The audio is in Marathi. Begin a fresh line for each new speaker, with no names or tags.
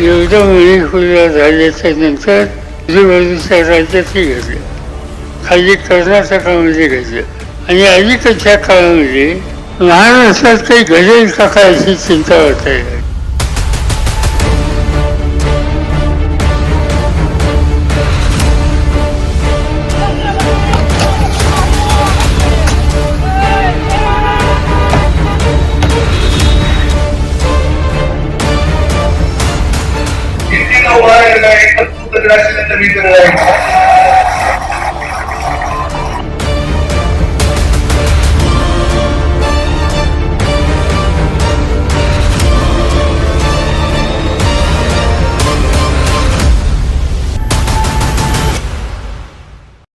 एवढं मुली खुल्या झाल्याच्यानंतर आजूबाजूच्या राज्यातही घेतलं खाली कर्नाटकामध्ये घेतलं आणि अलीकडच्या काळामध्ये महाराष्ट्रात काही घडेल का काय अशी चिंता वाटायला
ಹೋರಾಟಗಾರರಿಗೆ ಮತ್ತು ಕೂಟದ ರಾಜಕೀಯ